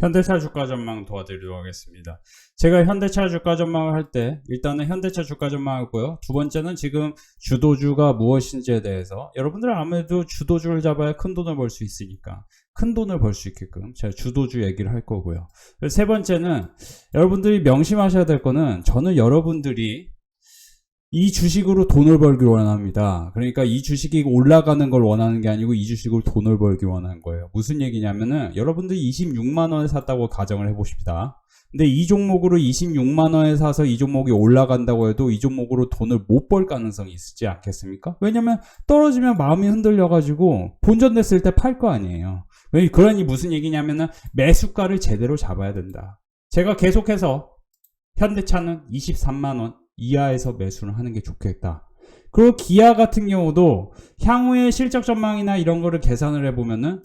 현대차 주가 전망 도와드리도록 하겠습니다. 제가 현대차 주가 전망을 할 때 일단은 현대차 주가 전망하고요. 두 번째는 지금 주도주가 무엇인지에 대해서 여러분들 아무래도 주도주를 잡아야 큰 돈을 벌 수 있으니까 큰 돈을 벌 수 있게끔 제가 주도주 얘기를 할 거고요. 세 번째는 여러분들이 명심하셔야 될 거는 저는 여러분들이 이 주식으로 돈을 벌기를 원합니다. 그러니까 이 주식이 올라가는 걸 원하는 게 아니고 이 주식으로 돈을 벌기 원하는 거예요. 무슨 얘기냐면은 여러분들이 26만 원에 샀다고 가정을 해보십시다. 근데 이 종목으로 26만 원에 사서 이 종목이 올라간다고 해도 이 종목으로 돈을 못 벌 가능성이 있지 않겠습니까? 왜냐면 떨어지면 마음이 흔들려가지고 본전됐을 때 팔 거 아니에요. 왜- 그러니 무슨 얘기냐면은 매수가를 제대로 잡아야 된다. 제가 계속해서 현대차는 23만 원 이하에서 매수를 하는 게 좋겠다. 그리고 기아 같은 경우도 향후의 실적 전망이나 이런 거를 계산을 해보면은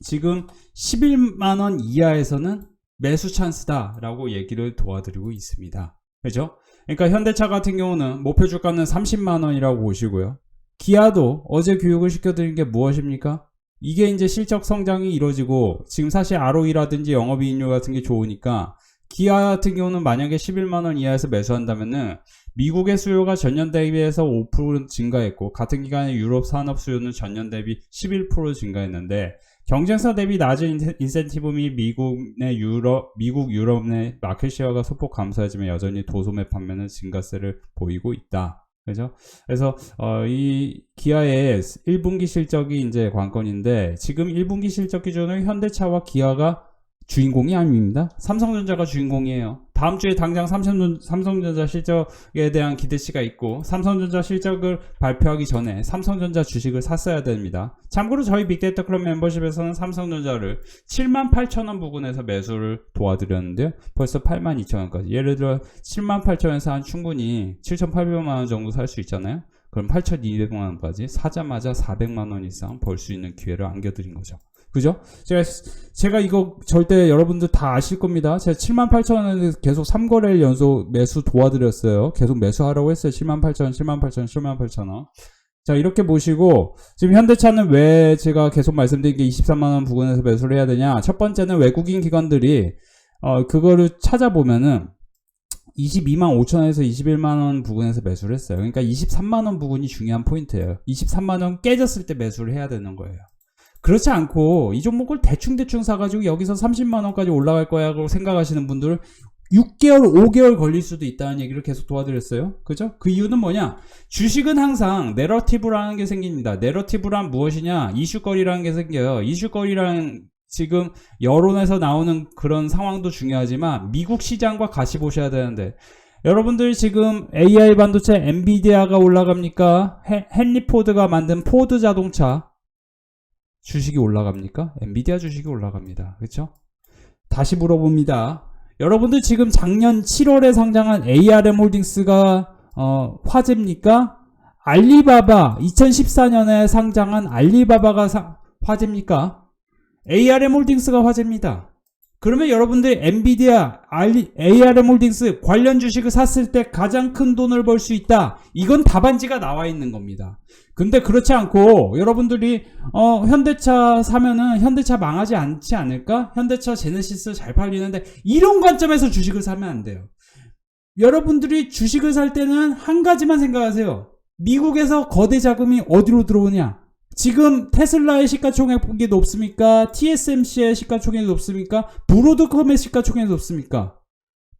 지금 11만 원 이하에서는 매수 찬스다 라고 얘기를 도와드리고 있습니다. 그죠? 그러니까 현대차 같은 경우는 목표 주가는 30만 원이라고 보시고요. 기아도 어제 교육을 시켜드린 게 무엇입니까? 이게 이제 실적 성장이 이루어지고 지금 사실 ROE라든지 영업이익률 같은 게 좋으니까 기아 같은 경우는 만약에 11만 원 이하에서 매수한다면은 미국의 수요가 전년 대비해서 5% 증가했고 같은 기간에 유럽 산업 수요는 전년 대비 11% 증가했는데 경쟁사 대비 낮은 인센티브 및 미국 내 유럽 미국 유럽 내 마켓 시어가 소폭 감소하지만 여전히 도소매 판매는 증가세를 보이고 있다. 그죠? 그래서 어, 이 기아의 1분기 실적이 이제 관건인데 지금 1분기 실적 기준으로 현대차와 기아가 주인공이 아닙니다. 삼성전자가 주인공이에요. 다음 주에 당장 삼성, 삼성전자 실적에 대한 기대치가 있고 삼성전자 실적을 발표하기 전에 삼성전자 주식을 샀어야 됩니다. 참고로 저희 빅데이터 클럽 멤버십에서는 삼성전자를 7만 8천 원 부근에서 매수를 도와드렸는데요. 벌써 8만 2천 원까지. 예를 들어 7만 8천 원에서 한 충분히 7,800만 원 정도 살 수 있잖아요. 그럼 8,200만 원까지 사자마자 400만 원 이상 벌 수 있는 기회를 안겨드린 거죠. 그죠? 제가, 제가 이거 절대 여러분들 다 아실 겁니다. 제가 7만 8천 원에 계속 3거래일 연속 매수 도와드렸어요. 계속 매수하라고 했어요. 7만 8천 원, 7만 8천 원, 7만 8천 원. 자, 이렇게 보시고, 지금 현대차는 왜 제가 계속 말씀드린 게 23만원 부근에서 매수를 해야 되냐? 첫 번째는 외국인 기관들이, 어, 그거를 찾아보면은, 22만 5천원에서 21만원 부근에서 매수를 했어요. 그러니까 23만원 부근이 중요한 포인트예요. 23만원 깨졌을 때 매수를 해야 되는 거예요. 그렇지 않고 이 종목을 대충대충 사가지고 여기서 30만원까지 올라갈 거야 라고 생각하시는 분들 6개월, 5개월 걸릴 수도 있다는 얘기를 계속 도와드렸어요. 그죠? 그 이유는 뭐냐? 주식은 항상 내러티브라는 게 생깁니다. 내러티브란 무엇이냐? 이슈거리라는 게 생겨요. 이슈거리라는 지금 여론에서 나오는 그런 상황도 중요하지만 미국 시장과 같이 보셔야 되는데 여러분들 지금 AI 반도체 엔비디아가 올라갑니까? 헨- 헨리 포드가 만든 포드 자동차 주식이 올라갑니까? 엔비디아 주식이 올라갑니다. 그렇죠? 다시 물어봅니다. 여러분들 지금 작년 7월에 상장한 ARM 홀딩스가 어, 화제입니까? 알리바바 2014년에 상장한 알리바바가 사- 화제입니까? ARM 홀딩스가 화제입니다. 그러면 여러분들 엔비디아, ARM 홀딩스 관련 주식을 샀을 때 가장 큰 돈을 벌 수 있다. 이건 답안지가 나와 있는 겁니다. 근데 그렇지 않고 여러분들이 어 현대차 사면은 현대차 망하지 않지 않을까? 현대차 제네시스 잘 팔리는데 이런 관점에서 주식을 사면 안 돼요. 여러분들이 주식을 살 때는 한 가지만 생각하세요. 미국에서 거대 자금이 어디로 들어오냐? 지금 테슬라의 시가총액이 높습니까? TSMC의 시가총액이 높습니까? 브로드컴의 시가총액이 높습니까?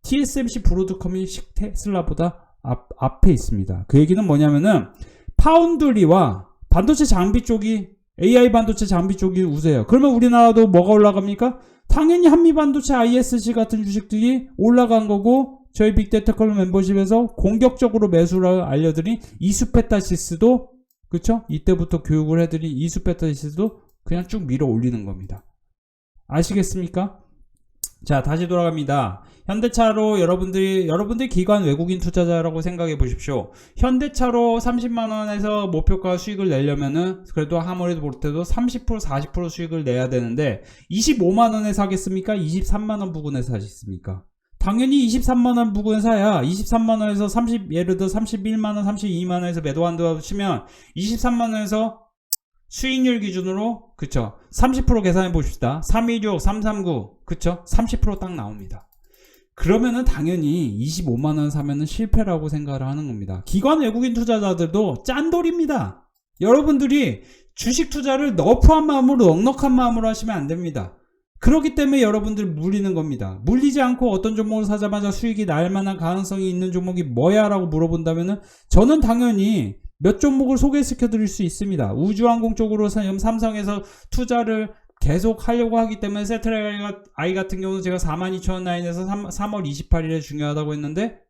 TSMC 브로드컴이 시- 테슬라보다 앞, 앞에 있습니다. 그 얘기는 뭐냐면은 파운드리와 반도체 장비 쪽이 AI 반도체 장비 쪽이 우세요. 그러면 우리나라도 뭐가 올라갑니까? 당연히 한미 반도체 ISC 같은 주식들이 올라간 거고 저희 빅데이터 클럽 멤버십에서 공격적으로 매수를 알려드린 이수페타시스도 그쵸? 이때부터 교육을 해드린 이수페타시스도 그냥 쭉 밀어 올리는 겁니다. 아시겠습니까? 자, 다시 돌아갑니다. 현대차로 여러분들이, 여러분들 기관 외국인 투자자라고 생각해 보십시오. 현대차로 30만원에서 목표가 수익을 내려면은, 그래도 아무래도 못해도 30%, 40% 수익을 내야 되는데, 25만원에 사겠습니까? 23만원 부근에 사겠습니까? 당연히 23만원 부근에 사야, 23만원에서 30, 예를 들어 31만원, 32만원에서 매도한다고 치면, 23만원에서 수익률 기준으로 그쵸? 30% 계산해 봅시다. 316 339 그쵸? 30%딱 나옵니다. 그러면은 당연히 25만원 사면은 실패라고 생각을 하는 겁니다. 기관 외국인 투자자들도 짠돌입니다. 여러분들이 주식 투자를 너프한 마음으로 넉넉한 마음으로 하시면 안 됩니다 그렇기 때문에 여러분들 물리는 겁니다. 물리지 않고 어떤 종목을 사자마자 수익이 날 만한 가능성이 있는 종목이 뭐야? 라고 물어본다면은 저는 당연히 몇 종목을 소개시켜 드릴 수 있습니다. 우주항공 쪽으로 삼성에서 투자를 계속 하려고 하기 때문에 세트레 아이 같은 경우는 제가 42,000원 라인에서 3, 3월 28일에 중요하다고 했는데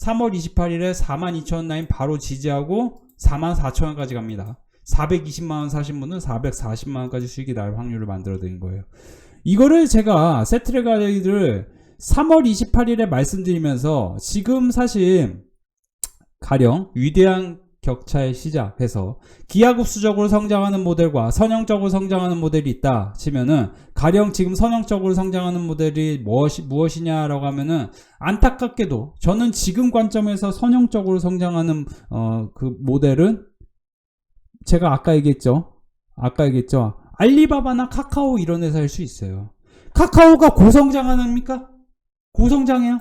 3월 28일에 42,000원 라인 바로 지지하고 44,000원까지 갑니다. 420만원 사신 분은 440만원까지 수익이 날 확률을 만들어 드린 거예요. 이거를 제가 세트레 가이드를 3월 28일에 말씀드리면서 지금 사실 가령 위대한 격차의 시작해서 기하급수적으로 성장하는 모델과 선형적으로 성장하는 모델이 있다 치면은 가령 지금 선형적으로 성장하는 모델이 무엇이, 무엇이냐라고 하면은 안타깝게도 저는 지금 관점에서 선형적으로 성장하는 어, 그 모델은 제가 아까 얘기했죠? 아까 얘기했죠 알리바바나 카카오 이런 회사일 수 있어요. 카카오가 고성장 합니까? 고성장해요?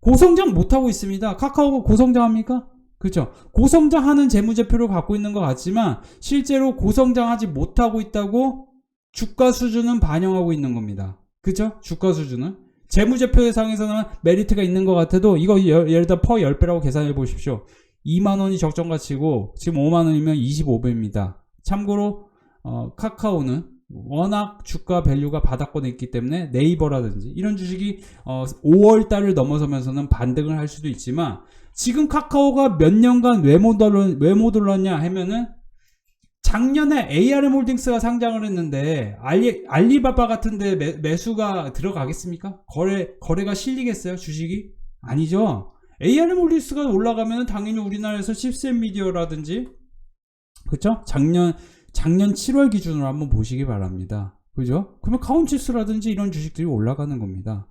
고성장 못하고 있습니다. 카카오가 고성장합니까? 그죠? 고성장하는 재무제표를 갖고 있는 것 같지만 실제로 고성장하지 못하고 있다고 주가 수준은 반영하고 있는 겁니다. 그죠? 주가 수준은. 재무제표상에서는 메리트가 있는 것 같아도 이거 예를 들어 퍼 10배라고 계산해 보십시오. 2만원이 적정가치고 지금 5만원이면 25배입니다. 참고로 어, 카카오는 워낙 주가 밸류가 바닥권에 있기 때문에 네이버라든지 이런 주식이 어, 5월 달을 넘어서면서는 반등을 할 수도 있지만 지금 카카오가 몇 년간 왜못 올랐냐 하면은 작년에 ARM 홀딩스가 상장을 했는데 알리, 알리바바 같은데 매, 매수가 들어가겠습니까? 거래 거래가 실리겠어요 주식이? 아니죠. ARM 홀딩스가 올라가면 당연히 우리나라에서 칩셋 미디어라든지 그쵸? 작년 작년 7월 기준으로 한번 보시기 바랍니다. 그죠? 그러면 카운치스라든지 이런 주식들이 올라가는 겁니다.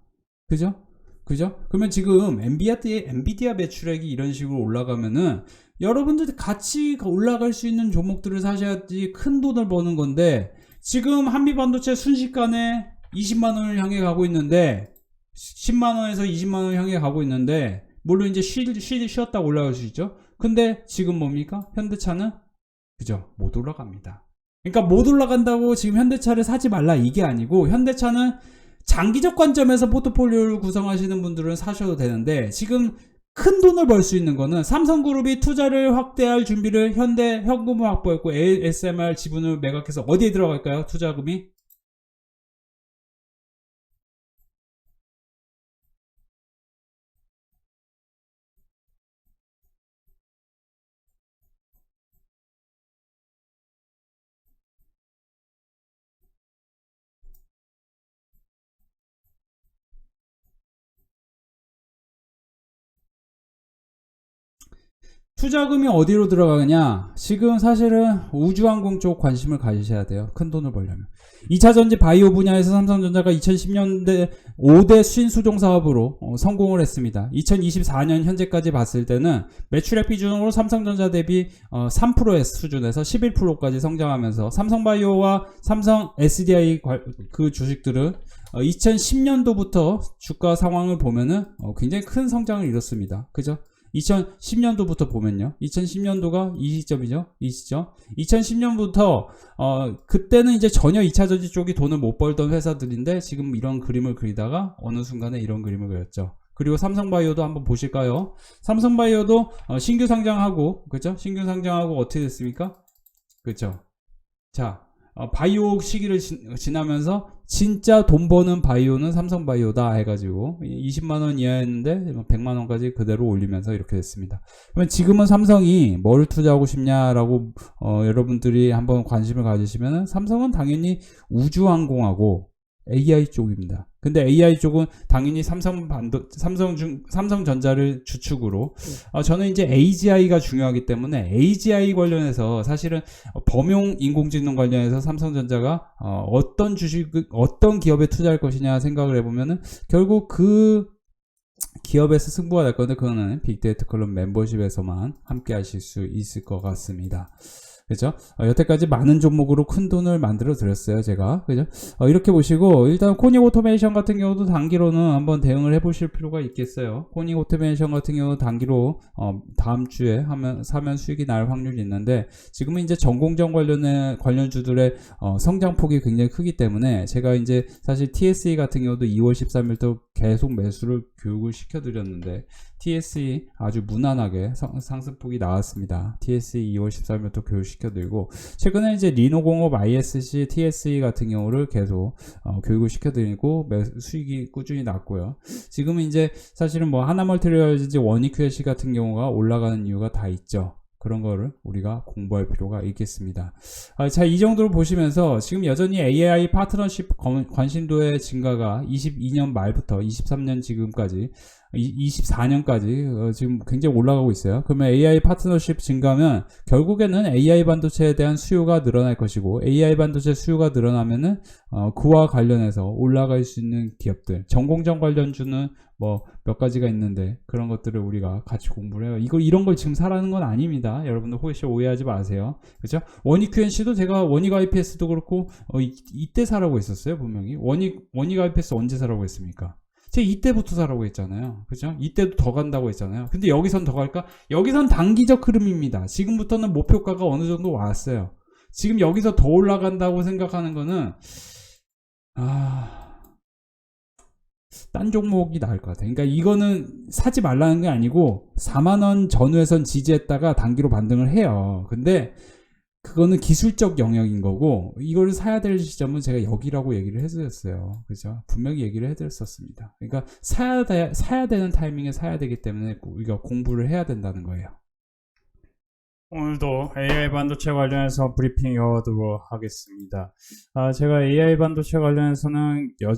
그죠? 그죠? 그러면 지금 엔비디아, 엔비디아 매출액이 이런 식으로 올라가면은 여러분들 같이 올라갈 수 있는 종목들을 사셔야지 큰 돈을 버는 건데 지금 한미반도체 순식간에 20만원을 향해 가고 있는데 10만원에서 20만원 향해 가고 있는데 물론 이제 쉬, 쉬, 쉬었다 올라갈 수 있죠. 근데 지금 뭡니까? 현대차는 그죠? 못 올라갑니다. 그러니까 못 올라간다고 지금 현대차를 사지 말라 이게 아니고 현대차는 장기적 관점에서 포트폴리오를 구성하시는 분들은 사셔도 되는데 지금 큰 돈을 벌 수 있는 거는 삼성그룹이 투자를 확대할 준비를 현대 현금을 확보했고 ASMR 지분을 매각해서 어디에 들어갈까요? 투자금이 투자금이 어디로 들어가느냐? 지금 사실은 우주항공 쪽 관심을 가지셔야 돼요. 큰 돈을 벌려면. 2차 전지 바이오 분야에서 삼성전자가 2010년대 5대 신수종 사업으로 어, 성공을 했습니다. 2024년 현재까지 봤을 때는 매출액 비중으로 삼성전자 대비 어, 3%의 수준에서 11%까지 성장하면서 삼성바이오와 삼성 SDI 그 주식들은 어, 2010년도부터 주가 상황을 보면은 어, 굉장히 큰 성장을 이뤘습니다. 그죠? 2010년도부터 보면요. 2010년도가 이 시점이죠. 이 시점. 2010년부터 어 그때는 이제 전혀 2차 전지 쪽이 돈을 못 벌던 회사들인데 지금 이런 그림을 그리다가 어느 순간에 이런 그림을 그렸죠. 그리고 삼성바이오도 한번 보실까요? 삼성바이오도 어 신규 상장하고 그죠? 신규 상장하고 어떻게 됐습니까? 그죠? 자, 어, 바이오 시기를 지, 나면서 진짜 돈 버는 바이오는 삼성바이오다 해가지고 20만 원 이하였는데 100만 원까지 그대로 올리면서 이렇게 됐습니다. 그러면 지금은 삼성이 뭘 투자하고 싶냐라고 어, 여러분들이 한번 관심을 가지시면 삼성은 당연히 우주항공하고 AI 쪽입니다. 근데 AI 쪽은 당연히 삼성 반도 삼성 중 삼성전자를 주축으로 어, 저는 이제 AGI가 중요하기 때문에 AGI 관련해서 사실은 범용 인공지능 관련해서 삼성전자가 어, 떤 주식 어떤 기업에 투자할 것이냐 생각을 해보면은 결국 그 기업에서 승부가 날 건데 그거는 빅데이터 클럽 멤버십에서만 함께 하실 수 있을 것 같습니다. 그죠? 어, 여태까지 많은 종목으로 큰 돈을 만들어 드렸어요, 제가. 그죠? 어, 이렇게 보시고, 일단 코닉 오토메이션 같은 경우도 단기로는 한번 대응을 해 보실 필요가 있겠어요. 코닉 오토메이션 같은 경우 단기로, 어, 다음 주에 하면, 사면 수익이 날 확률이 있는데, 지금은 이제 전공정 관련의, 관련주들의, 어, 성장폭이 굉장히 크기 때문에, 제가 이제 사실 TSE 같은 경우도 2월 13일도 계속 매수를 교육을 시켜드렸는데, TSE 아주 무난하게 성- 상승폭이 나왔습니다. TSE 2월 13일부터 교육시켜드리고 최근에 이제 리노공업 ISC TSE 같은 경우를 계속 어, 교육을 시켜드리고 매- 수익이 꾸준히 났고요. 지금은 이제 사실은 뭐 하나멀티리얼즈 원익QLC 같은 경우가 올라가는 이유가 다 있죠. 그런 거를 우리가 공부할 필요가 있겠습니다. 아, 자, 이 정도로 보시면서 지금 여전히 AI 파트너십 관- 관심도의 증가가 22년 말부터 23년 지금까지 24년까지 지금 굉장히 올라가고 있어요. 그러면 AI 파트너십 증가하면 결국에는 AI 반도체에 대한 수요가 늘어날 것이고 AI 반도체 수요가 늘어나면은 어, 그와 관련해서 올라갈 수 있는 기업들, 전공정 관련주는 뭐 몇 가지가 있는데 그런 것들을 우리가 같이 공부를 해요. 이거 이런 걸 지금 사라는 건 아닙니다. 여러분들 혹시 오해하지 마세요. 그죠? 원익 QNC도 제가 원익 IPS도 그렇고 어, 이, 이때 사라고 했었어요 분명히 원익 원익 IPS 언제 사라고 했습니까? 제가 이때부터 사라고 했잖아요. 그죠? 이때도 더 간다고 했잖아요. 근데 여기선 더 갈까? 여기선 단기적 흐름입니다. 지금부터는 목표가가 어느 정도 왔어요. 지금 여기서 더 올라간다고 생각하는 거는 아... 딴 종목이 나을 것 같아요. 그러니까 이거는 사지 말라는 게 아니고 4만 원 전후에선 지지했다가 단기로 반등을 해요. 근데 그거는 기술적 영역인 거고 이걸 사야 될 시점은 제가 여기라고 얘기를 해드렸어요. 그죠? 분명히 얘기를 해드렸었습니다. 그러니까 사야 돼, 사야 되는 타이밍에 사야 되기 때문에 우리가 공부를 해야 된다는 거예요. 오늘도 AI 반도체 관련해서 브리핑 이어두고 하겠습니다. 아, 제가 AI 반도체 관련해서는 여,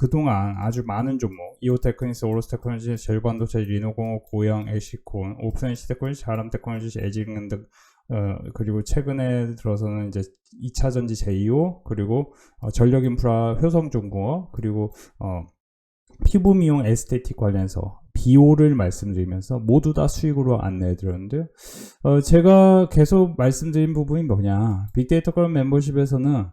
그동안 아주 많은 종목, 이오테크니스, 오로스테크놀로지, 제일반도체, 리노공업, 고영, 에시콘, 오픈엔시 테크놀로지, 자람 테크놀로지, 에징은 등 어, 그리고 최근에 들어서는 이제 2차 전지 제이오, 그리고 어, 전력 인프라 효성중공업, 그리고 어, 피부 미용 에스테틱 관련해서 비오를 말씀드리면서 모두 다 수익으로 안내해 드렸는데요. 어, 제가 계속 말씀드린 부분이 뭐냐. 빅데이터 클럽 멤버십에서는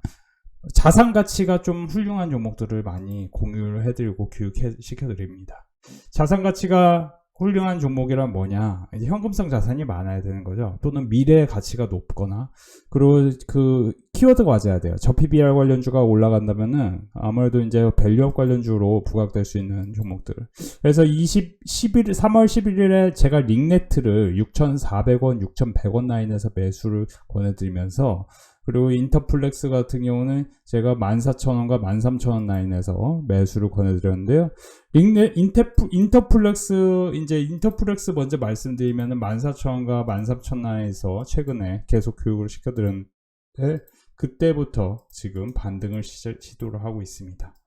자산 가치가 좀 훌륭한 종목들을 많이 공유를 해드리고 교육시켜 드립니다. 자산 가치가 훌륭한 종목이란 뭐냐? 이제 현금성 자산이 많아야 되는 거죠. 또는 미래의 가치가 높거나, 그리고 그 키워드가 맞아야 돼요. 저 PBR 관련주가 올라간다면은 아무래도 이제 밸류업 관련주로 부각될 수 있는 종목들. 그래서 20, 11, 3월 11일에 제가 링네트를 6,400원, 6,100원 라인에서 매수를 권해드리면서 그리고 인터플렉스 같은 경우는 제가 14,000원과 13,000원 라인에서 매수를 권해드렸는데요. 인테프, 인터플렉스, 이제 인터플렉스 먼저 말씀드리면은 14,000원과 13,000원 라인에서 최근에 계속 교육을 시켜드렸는데, 그때부터 지금 반등을 시, 시도를 하고 있습니다.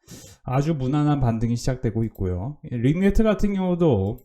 아주 무난한 반등이 시작되고 있고요. 링네트 같은 경우도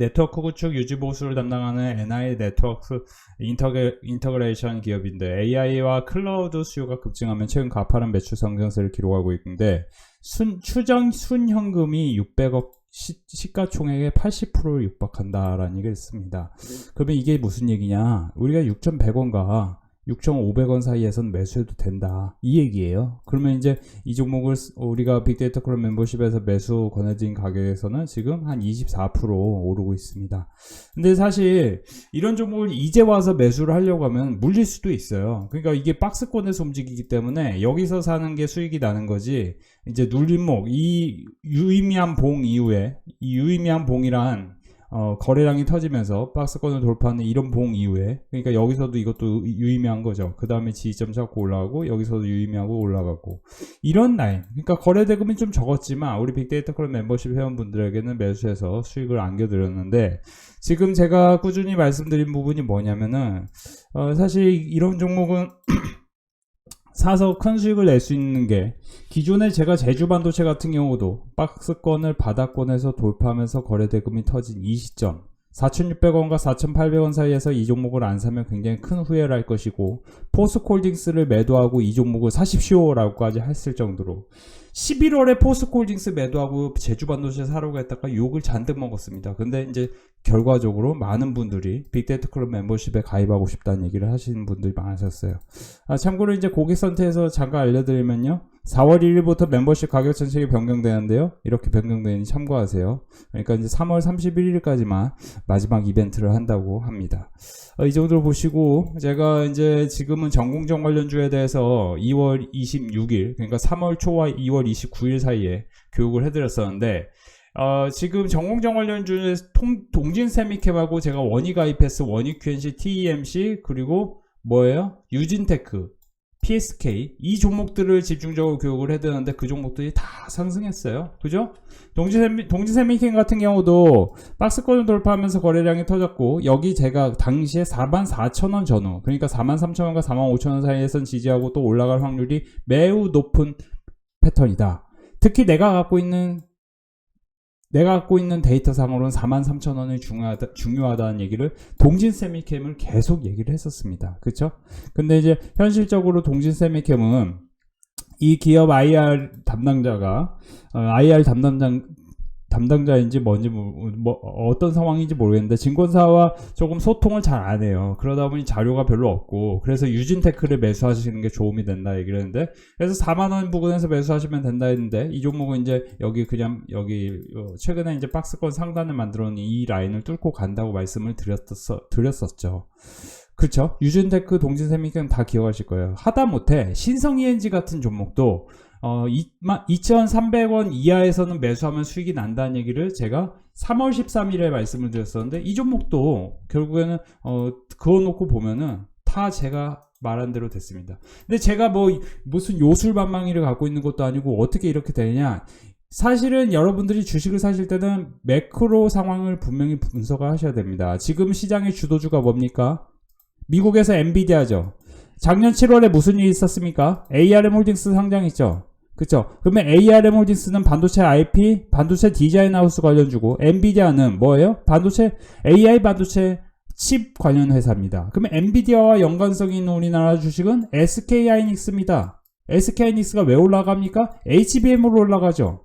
네트워크 구축 유지 보수를 담당하는 NI 네트워크 인터그, 인터그레이션 기업인데 AI와 클라우드 수요가 급증하면 최근 가파른 매출 성장세를 기록하고 있는데 순, 추정 순현금이 600억 시, 시가총액의 80%를 육박한다라는 얘기를 했습니다. 그러면 이게 무슨 얘기냐? 우리가 6,100원과 6,500원 사이에선 매수해도 된다. 이 얘기예요. 그러면 이제 이 종목을 우리가 빅데이터 클럽 멤버십에서 매수 권해진 가격에서는 지금 한 24% 오르고 있습니다. 근데 사실 이런 종목을 이제 와서 매수를 하려고 하면 물릴 수도 있어요. 그러니까 이게 박스권에서 움직이기 때문에 여기서 사는 게 수익이 나는 거지. 이제 눌림목, 이 유의미한 봉 이후에 이 유의미한 봉이란 어, 거래량이 터지면서 박스권을 돌파하는 이런 봉 이후에 그러니까 여기서도 이것도 유의미한 거죠. 그 다음에 지지점 잡고 올라가고 여기서도 유의미하고 올라가고 이런 라인 그러니까 거래 대금이 좀 적었지만 우리 빅데이터 클럽 멤버십 회원분들에게는 매수해서 수익을 안겨드렸는데 지금 제가 꾸준히 말씀드린 부분이 뭐냐면은 어, 사실 이런 종목은 사서 큰 수익을 낼 수 있는 게 기존에 제가 제주 반도체 같은 경우도 박스권을 바닥권에서 돌파하면서 거래 대금이 터진 이 시점 4,600원과 4,800원 사이에서 이 종목을 안 사면 굉장히 큰 후회를 할 것이고 포스콜딩스를 매도하고 이 종목을 사십시오라고까지 했을 정도로 11월에 포스콜딩스 매도하고 제주반도체 사러 갔다가 욕을 잔뜩 먹었습니다. 근데 이제 결과적으로 많은 분들이 빅데이터 클럽 멤버십에 가입하고 싶다는 얘기를 하시는 분들이 많으셨어요. 아, 참고로 이제 고객 선택에서 잠깐 알려드리면요. 4월 1일부터 멤버십 가격 정책이 변경되는데요. 이렇게 변경되니 참고하세요. 그러니까 이제 3월 31일까지만 마지막 이벤트를 한다고 합니다. 어, 이 정도로 보시고 제가 이제 지금은 전공정 관련주에 대해서 2월 26일 그러니까 3월 초와 2월 29일 사이에 교육을 해드렸었는데 어, 지금 전공정 관련주에 통, 동진 세미캠하고 제가 원이 가입해서 원이 QNC, TEMC 그리고 뭐예요? 유진테크 PSK 이 종목들을 집중적으로 교육을 해드렸는데 그 종목들이 다 상승했어요. 그죠? 동지세미, 동지세미킹 같은 경우도 박스권을 돌파하면서 거래량이 터졌고 여기 제가 당시에 44,000원 전후 그러니까 43,000원과 45,000원 사이에선 지지하고 또 올라갈 확률이 매우 높은 패턴이다. 특히 내가 갖고 있는 내가 갖고 있는 데이터 상으로는 43,000원이 중요하다, 중요하다는 얘기를 동진 세미캠을 계속 얘기를 했었습니다. 그쵸? 근데 이제 현실적으로 동진 세미캠은 이 기업 IR 담당자가 어, IR 담당자 담당자인지 뭔지 모- 뭐 어떤 상황인지 모르겠는데 증권사와 조금 소통을 잘 안 해요. 그러다 보니 자료가 별로 없고 그래서 유진테크를 매수하시는 게 도움이 된다 얘기를 했는데 그래서 4만 원 부근에서 매수하시면 된다 했는데 이 종목은 이제 여기 그냥 여기 어, 최근에 이제 박스권 상단을 만들어 놓은 이 라인을 뚫고 간다고 말씀을 드렸었 드렸었죠. 그렇죠. 유진테크, 동진세미는 다 기억하실 거예요. 하다못해 신성ENG 같은 종목도 어, 2,300원 이하에서는 매수하면 수익이 난다는 얘기를 제가 3월 13일에 말씀을 드렸었는데 이 종목도 결국에는 어, 그어놓고 보면은 다 제가 말한 대로 됐습니다. 근데 제가 뭐 무슨 요술반망이를 갖고 있는 것도 아니고 어떻게 이렇게 되냐? 사실은 여러분들이 주식을 사실 때는 매크로 상황을 분명히 분석을 하셔야 됩니다. 지금 시장의 주도주가 뭡니까? 미국에서 엔비디아죠. 작년 7월에 무슨 일이 있었습니까? ARM 홀딩스 상장했죠. 그쵸? 그러면 ARM 홀딩스는 반도체 IP, 반도체 디자인 하우스 관련주고, 엔비디아는 뭐예요? 반도체, AI 반도체 칩 관련 회사입니다. 그러면 엔비디아와 연관성이 있는 우리나라 주식은 SK 하이닉스입니다. SK 하이닉스가 왜 올라갑니까? HBM으로 올라가죠.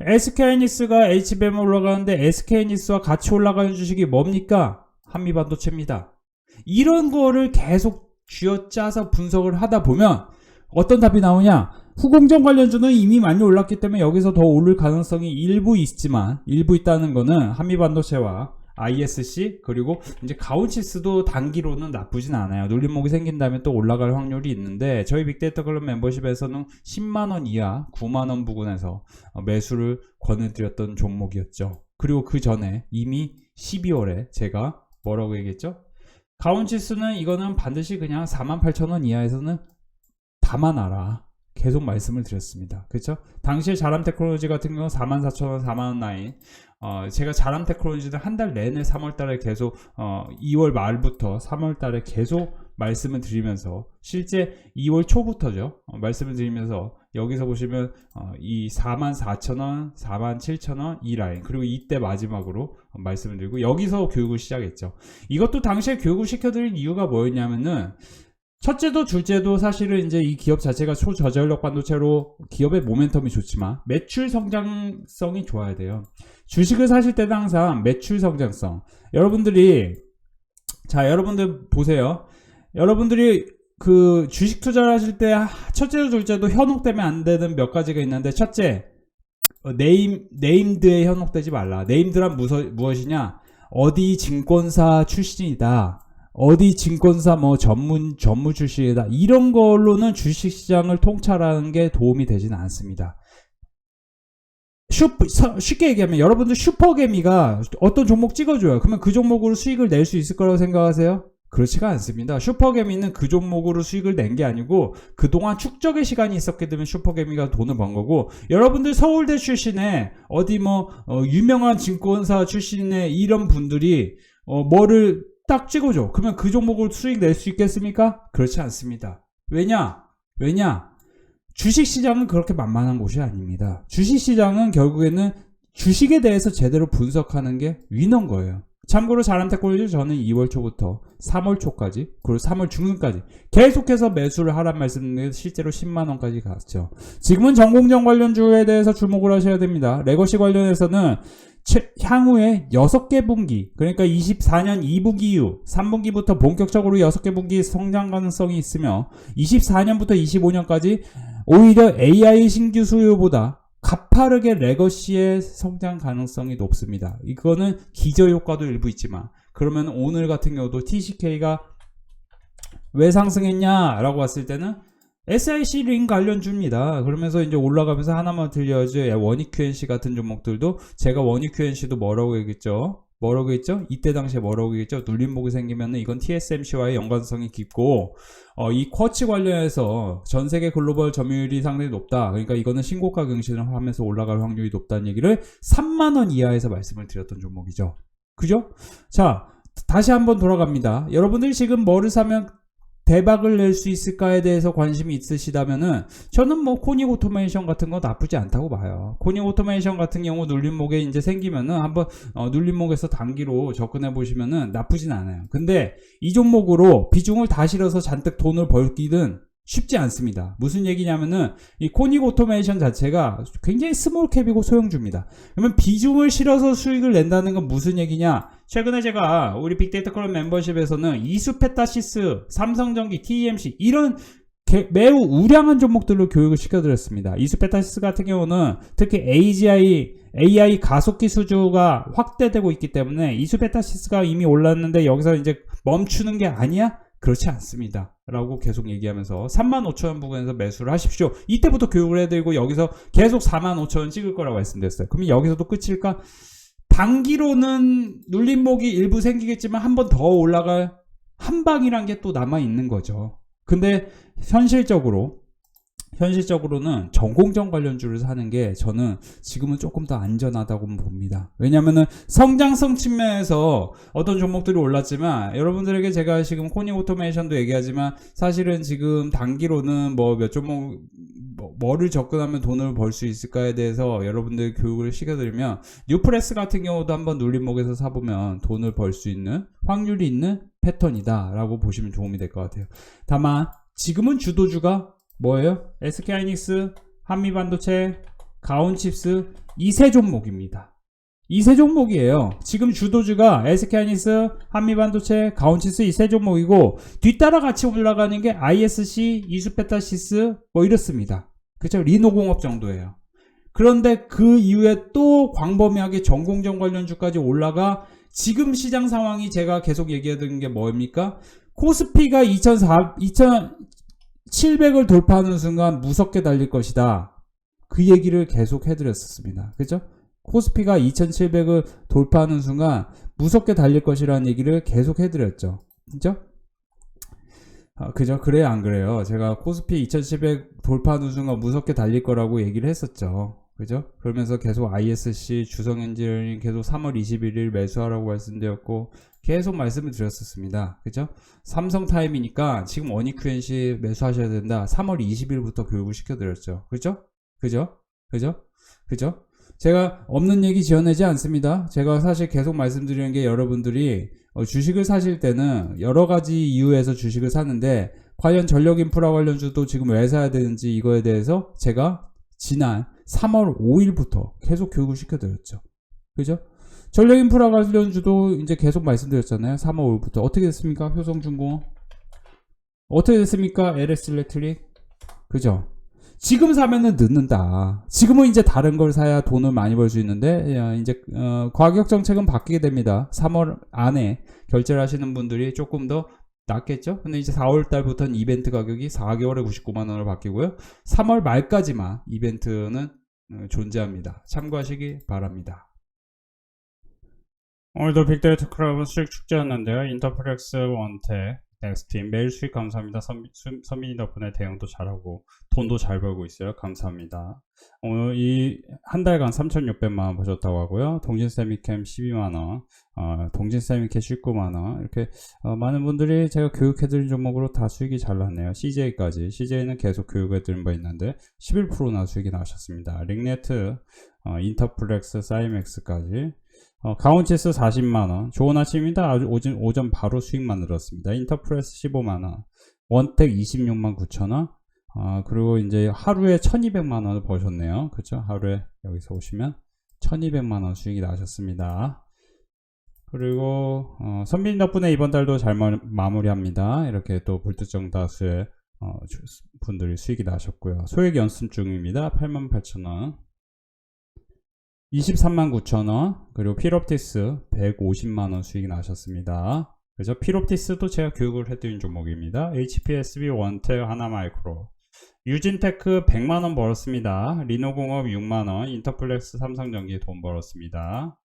SK 하이닉스가 HBM으로 올라가는데 SK 하이닉스와 같이 올라가는 주식이 뭡니까? 한미반도체입니다. 이런 거를 계속 쥐어짜서 분석을 하다 보면 어떤 답이 나오냐? 후공정 관련주는 이미 많이 올랐기 때문에 여기서 더 오를 가능성이 일부 있지만 일부 있다는 거는 한미반도체와 ISC 그리고 이제 가오치스도 단기로는 나쁘진 않아요. 눌림목이 생긴다면 또 올라갈 확률이 있는데 저희 빅데이터 클럽 멤버십에서는 10만 원 이하 9만 원 부근에서 어, 매수를 권해드렸던 종목이었죠. 그리고 그 전에 이미 12월에 제가 뭐라고 얘기했죠? 가온치스는 이거는 반드시 그냥 48,000원 이하에서는 담아놔라. 계속 말씀을 드렸습니다. 그렇죠? 당시에 자람 테크놀로지 같은 경우 44,000원, 4만원 라인. 어, 제가 자람 테크놀로지는 한 달 내내 3월 달에 계속 어, 2월 말부터 3월 달에 계속 말씀을 드리면서 실제 2월 초부터죠. 어, 말씀을 드리면서 여기서 보시면 어, 이 44,000원, 47,000원 이 라인 그리고 이때 마지막으로 어, 말씀을 드리고 여기서 교육을 시작했죠. 이것도 당시에 교육을 시켜드린 이유가 뭐였냐면은 첫째도 둘째도 사실은 이제 이 기업 자체가 초저전력 반도체로 기업의 모멘텀이 좋지만 매출 성장성이 좋아야 돼요. 주식을 사실 때는 항상 매출 성장성. 여러분들이 자 여러분들 보세요. 여러분들이 그 주식 투자를 하실 때 첫째도 둘째도 현혹되면 안 되는 몇 가지가 있는데 첫째 어, 네임 네임드에 현혹되지 말라. 네임드란 무엇이냐? 어디 증권사 출신이다. 어디 증권사 뭐 전문 전무 출신이다. 이런 걸로는 주식 시장을 통찰하는 게 도움이 되지는 않습니다. 슈퍼, 서- 쉽게 얘기하면 여러분들 슈퍼개미가 어떤 종목 찍어줘요. 그러면 그 종목으로 수익을 낼 수 있을 거라고 생각하세요? 그렇지가 않습니다. 슈퍼개미는 그 종목으로 수익을 낸 게 아니고 그동안 축적의 시간이 있었기 때문에 슈퍼개미가 돈을 번 거고 여러분들 서울대 출신의 어디 뭐 어, 유명한 증권사 출신의 이런 분들이 어, 뭐를 딱 찍어줘. 그러면 그 종목으로 수익 낼 수 있겠습니까? 그렇지 않습니다. 왜냐? 왜냐? 주식 시장은 그렇게 만만한 곳이 아닙니다. 주식 시장은 결국에는 주식에 대해서 제대로 분석하는 게 위너인 거예요. 참고로 자람테크놀로지 저는 2월 초부터 3월 초까지 그리고 3월 중순까지 계속해서 매수를 하란 말씀인데 실제로 10만 원까지 갔죠. 지금은 전공정 관련주에 대해서 주목을 하셔야 됩니다. 레거시 관련해서는 최- 향후에 6개 분기, 그러니까 24년 2분기 이후 3분기부터 본격적으로 6개 분기 성장 가능성이 있으며 24년부터 25년까지 오히려 AI 신규 수요보다 가파르게 레거시의 성장 가능성이 높습니다. 이거는 기저 효과도 일부 있지만 그러면 오늘 같은 경우도 TCK가 왜 상승했냐라고 봤을 때는 SIC 링 관련주입니다. 그러면서 이제 올라가면서 하나만 들려야죠. 원익 QNC 같은 종목들도 제가 원익 QNC도 뭐라고 얘기했죠? 뭐라고 했죠? 이때 당시에 뭐라고 얘기했죠? 눌림목이 생기면은 이건 TSMC와의 연관성이 깊고 어, 이 쿼츠 관련해서 전 세계 글로벌 점유율이 상당히 높다. 그러니까 이거는 신고가 경신을 하면서 올라갈 확률이 높다는 얘기를 3만 원 이하에서 말씀을 드렸던 종목이죠. 그죠? 자, 다시 한번 돌아갑니다. 여러분들이 지금 뭐를 사면 대박을 낼 수 있을까에 대해서 관심이 있으시다면은 저는 뭐 코닉 오토메이션 같은 거 나쁘지 않다고 봐요. 코닉 오토메이션 같은 경우 눌림목에 이제 생기면은 한번 어, 눌림목에서 단기로 접근해 보시면은 나쁘진 않아요. 근데 이 종목으로 비중을 다 실어서 잔뜩 돈을 벌기는 쉽지 않습니다. 무슨 얘기냐면은 이 코닉 오토메이션 자체가 굉장히 스몰 캡이고 소형주입니다. 그러면 비중을 실어서 수익을 낸다는 건 무슨 얘기냐? 최근에 제가 우리 빅데이터 클럽 멤버십에서는 이수페타시스, 삼성전기, TMC 이런 개- 매우 우량한 종목들로 교육을 시켜드렸습니다. 이수페타시스 같은 경우는 특히 AGI, AI 가속기 수주가 확대되고 있기 때문에 이수페타시스가 이미 올랐는데 여기서 이제 멈추는 게 아니야? 그렇지 않습니다. 라고 계속 얘기하면서 35,000원 부근에서 매수를 하십시오. 이때부터 교육을 해드리고 여기서 계속 45,000원 찍을 거라고 말씀드렸어요. 그럼 여기서도 끝일까? 단기로는 눌림목이 일부 생기겠지만 한 번 더 올라갈 한 방이란 게 또 남아 있는 거죠. 근데 현실적으로 현실적으로는 전공정 관련주를 사는 게 저는 지금은 조금 더 안전하다고 봅니다. 왜냐면은 성장성 측면에서 어떤 종목들이 올랐지만 여러분들에게 제가 지금 코닉 오토메이션도 얘기하지만 사실은 지금 단기로는 뭐 몇 종목 뭐, 뭐를 접근하면 돈을 벌 수 있을까에 대해서 여러분들 교육을 시켜드리면 뉴프레스 같은 경우도 한번 눌림목에서 사보면 돈을 벌 수 있는 확률이 있는 패턴이다라고 보시면 도움이 될 것 같아요. 다만 지금은 주도주가 뭐예요? SK하이닉스, 한미반도체, 가온칩스 이 세 종목입니다. 이 세 종목이에요. 지금 주도주가 SK하이닉스, 한미반도체, 가온칩스 이 세 종목이고 뒤따라 같이 올라가는 게 ISC, 이수페타시스 뭐 이렇습니다. 그렇죠? 리노공업 정도예요. 그런데 그 이후에 또 광범위하게 전공정 관련주까지 올라가 지금 시장 상황이 제가 계속 얘기하던 게 뭡니까? 코스피가 2004, 2700을 돌파하는 순간 무섭게 달릴 것이다. 그 얘기를 계속 해드렸었습니다. 그죠? 코스피가 2700을 돌파하는 순간 무섭게 달릴 것이라는 얘기를 계속 해드렸죠. 그죠? 아, 그죠? 그래요, 안 그래요? 제가 코스피 2700 돌파하는 순간 무섭게 달릴 거라고 얘기를 했었죠. 그죠? 그러면서 계속 ISC 주성 엔지니어링 계속 3월 21일 매수하라고 말씀드렸고 계속 말씀을 드렸었습니다. 그죠? 삼성 타임이니까 지금 QNC 매수하셔야 된다. 3월 20일부터 교육을 시켜드렸죠. 그죠? 그죠? 그죠? 그죠? 제가 없는 얘기 지어내지 않습니다. 제가 사실 계속 말씀드리는 게 여러분들이 어, 주식을 사실 때는 여러 가지 이유에서 주식을 사는데 과연 전력 인프라 관련주도 지금 왜 사야 되는지 이거에 대해서 제가 지난 3월 5일부터 계속 교육을 시켜드렸죠. 그죠? 전력 인프라 관련주도 이제 계속 말씀드렸잖아요. 3월 5일부터. 어떻게 됐습니까? 효성중공업. 어떻게 됐습니까? LS 일렉트릭. 그죠? 지금 사면은 늦는다. 지금은 이제 다른 걸 사야 돈을 많이 벌 수 있는데, 야, 이제, 어, 가격 정책은 바뀌게 됩니다. 3월 안에 결제를 하시는 분들이 조금 더 낫겠죠? 근데 이제 4월 달부터는 이벤트 가격이 4개월에 99만 원으로 바뀌고요. 3월 말까지만 이벤트는 어, 존재합니다. 참고하시기 바랍니다. 오늘도 빅데이터 클럽은 수익 축제였는데요. 인터플렉스 원태 넥스트인 매일 수익 감사합니다. 선, 수- 선민이 덕분에 대응도 잘하고 돈도 잘 벌고 있어요. 감사합니다. 오늘 이 한 달간 3,600만 원 버셨다고 하고요. 동진 세미캠 12만 원, 어, 동진 세미캠 19만 원 이렇게 어, 많은 분들이 제가 교육해드린 종목으로 다 수익이 잘 났네요. CJ까지 CJ는 계속 교육해드린 바 있는데 11%나 수익이 나셨습니다. 링네트, 어, 인터플렉스, 사이맥스까지 어, 가온치스 40만원. 좋은 아침입니다. 아주 오전, 오전 바로 수익만 늘었습니다. 인터프레스 15만원. 원택 26만 9천원. 아, 그리고 이제 하루에 1200만원을 버셨네요. 그쵸? 하루에 여기서 오시면 1200만원 수익이 나셨습니다. 그리고, 어, 선빈 덕분에 이번 달도 잘 마, 마무리합니다. 이렇게 또 불특정 다수의 어, 주- 분들이 수익이 나셨고요. 소액 연습 중입니다. 88,000원. 23만 9천원 그리고 피롭티스 150만원 수익이 나셨습니다. 그래서 피롭티스도 제가 교육을 해드린 종목입니다. HPSB 원텍 하나마이크로. 유진테크 100만원 벌었습니다. 리노공업 6만원 인터플렉스 삼성전기 돈 벌었습니다.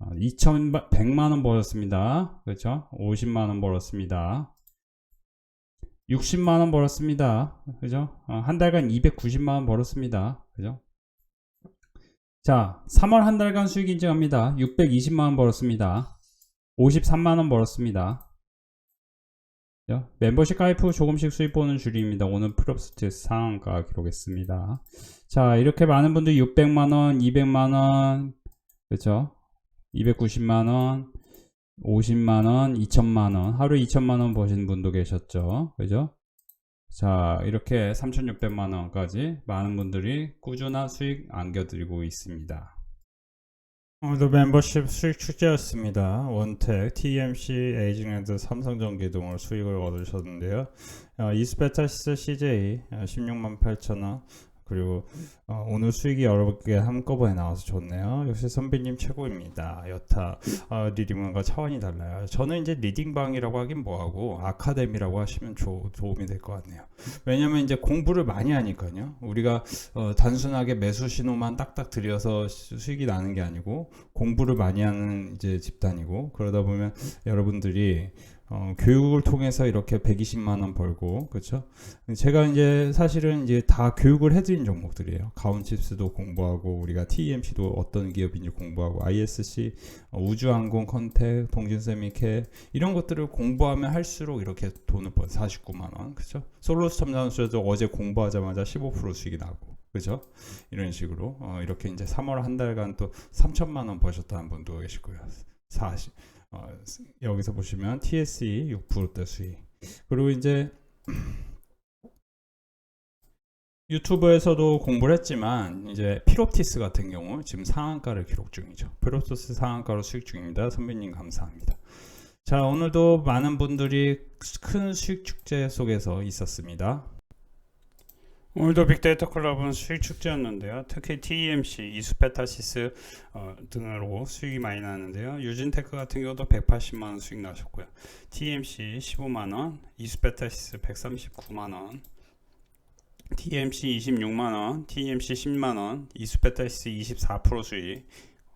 2100만원 벌었습니다. 그렇죠? 50만원 벌었습니다. 60만원 벌었습니다. 그죠? 어, 한 달간 290만원 벌었습니다. 그죠 자, 3월 한 달간 수익 인증합니다. 620만원 벌었습니다. 53만원 벌었습니다. 자, 멤버십 가입 후 조금씩 수익 보는 줄입니다. 오늘 프롭스트 상한가 기록했습니다. 자, 이렇게 많은 분들 600만원, 200만원, 그쵸? 290만원, 50만원, 2천만원, 하루 2천만원 버시는 분도 계셨죠. 그죠? 자, 이렇게 3,600만 원까지 많은 분들이 꾸준한 수익 안겨드리고 있습니다. 오늘도 멤버십 수익 축제였습니다. 원택, TMC, 에이징랜드, 삼성전기 등으로 수익을 얻으셨는데요. 어, 이스페타시스 CJ 16만 8천 원 그리고 어, 오늘 수익이 여러 개 한꺼번에 나와서 좋네요. 역시 선배님 최고입니다. 여타 어, 리딩방과 차원이 달라요. 저는 이제 리딩방이라고 하긴 뭐하고 아카데미라고 하시면 조, 도움이 될 것 같네요. 왜냐면 이제 공부를 많이 하니까요. 우리가 어, 단순하게 매수 신호만 딱딱 들여서 수- 수익이 나는 게 아니고 공부를 많이 하는 이제 집단이고 그러다 보면 여러분들이 어, 교육을 통해서 이렇게 120만 원 벌고 그렇죠? 제가 이제 사실은 이제 다 교육을 해드린 종목들이에요. 가온칩스도 공부하고 우리가 TEMC도 어떤 기업인지 공부하고 ISC 어, 우주항공 컨택 동진세미캐 이런 것들을 공부하면 할수록 이렇게 돈을 번 49만 원 그렇죠? 솔로스 첨단수도 어제 공부하자마자 15% 수익이 나고 그죠? 이런 식으로 어, 이렇게 이제 3월 한 달간 또 3천만 원 버셨다는 분도 계시고요. 40 어, 여기서 보시면 TSE 6%대 수익 그리고 이제 유튜브에서도 공부를 했지만 이제 피롭티스 같은 경우 지금 상한가를 기록 중이죠. 피롭티스 상한가로 수익 중입니다. 선배님 감사합니다. 자 오늘도 많은 분들이 큰 수익 축제 속에서 있었습니다. 오늘도 빅데이터 클럽은 수익 축제였는데요. 특히 TEMC, 이수페타시스 어, 등으로 수익이 많이 나는데요. 유진테크 같은 경우도 180만 원 수익 나셨고요. TMC 15만 원, 이수페타시스 139만 원, TMC 26만 원, TMC 10만 원, 이수페타시스 24% 수익,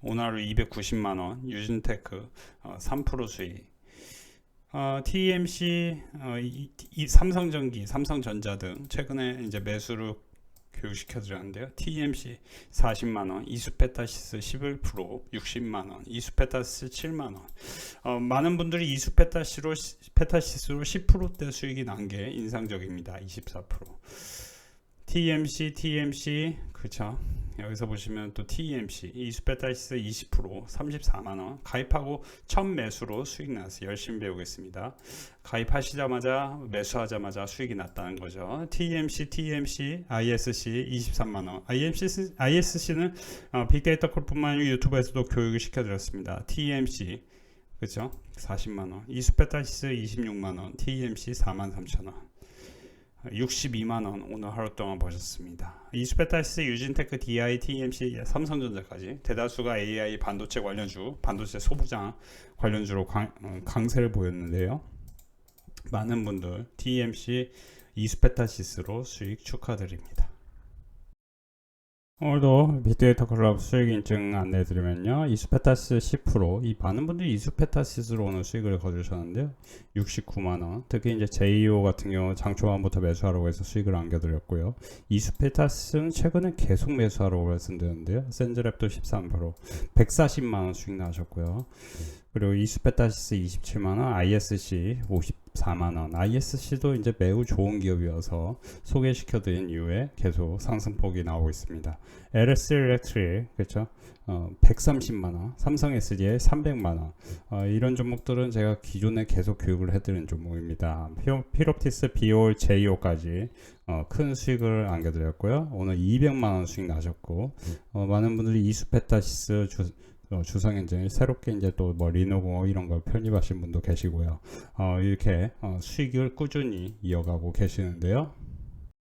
오나루 290만 원, 유진테크 어, 3% 수익. 어, TMC, 어, 이, 이 삼성전기, 삼성전자 등 최근에 이제 매수를 교육시켜 드렸는데요. TMC 40만 원, 이수페타시스 11% 60만 원, 이수페타시스 7만 원. 어, 많은 분들이 이수페타시로 페타시스로 10%대 수익이 난 게 인상적입니다. 24%. TMC, TMC, 그쵸? 여기서 보시면 또 TMC, 이수페타시스 20% 34만 원 가입하고 첫 매수로 수익 났어요. 열심히 배우겠습니다. 가입하시자마자 매수하자마자 수익이 났다는 거죠. TMC, TMC, ISC 23만 원. IMC, ISC는 어, 빅데이터 콜뿐만 아니라 유튜브에서도 교육을 시켜드렸습니다. TMC 그렇죠? 40만 원. 이수페타시스 26만 원. TMC 4만 3천 원. 62만 원 오늘 하루 동안 버셨습니다. 이스페타시스, 유진테크, DI, TMC, 삼성전자까지 대다수가 AI 반도체 관련주, 반도체 소부장 관련주로 강, 어, 강세를 보였는데요. 많은 분들 TMC, 이스페타시스로 수익 축하드립니다. 오늘도 빅데이터 클럽 수익 인증 안내해드리면요. 이수페타스 10%, 이 많은 분들이 이수페타시스로 오늘 수익을 거두셨는데요. 69만원. 특히 이제 JEO 같은 경우 장초반부터 매수하라고 해서 수익을 안겨드렸고요. 이수페타스는 최근에 계속 매수하라고 말씀드렸는데요. 센즈랩도 13%, 140만원 수익 나셨고요. 그리고 이수페타시스 27만원, ISC 54만원. ISC도 이제 매우 좋은 기업이어서 소개시켜드린 이후에 계속 상승폭이 나오고 있습니다. LS 일렉트릭 그렇죠? 어, 130만 원, 삼성 SDI 300만 원. 어, 이런 종목들은 제가 기존에 계속 교육을 해드린 종목입니다. 피롭티스, 비올, 제이오까지 어, 큰 수익을 안겨드렸고요. 오늘 200만 원 수익 나셨고 어, 많은 분들이 이수페타시스 주, 어, 주성엔진 새롭게 이제 또 뭐 리노고 이런 걸 편입하신 분도 계시고요. 어, 이렇게 어, 수익을 꾸준히 이어가고 계시는데요.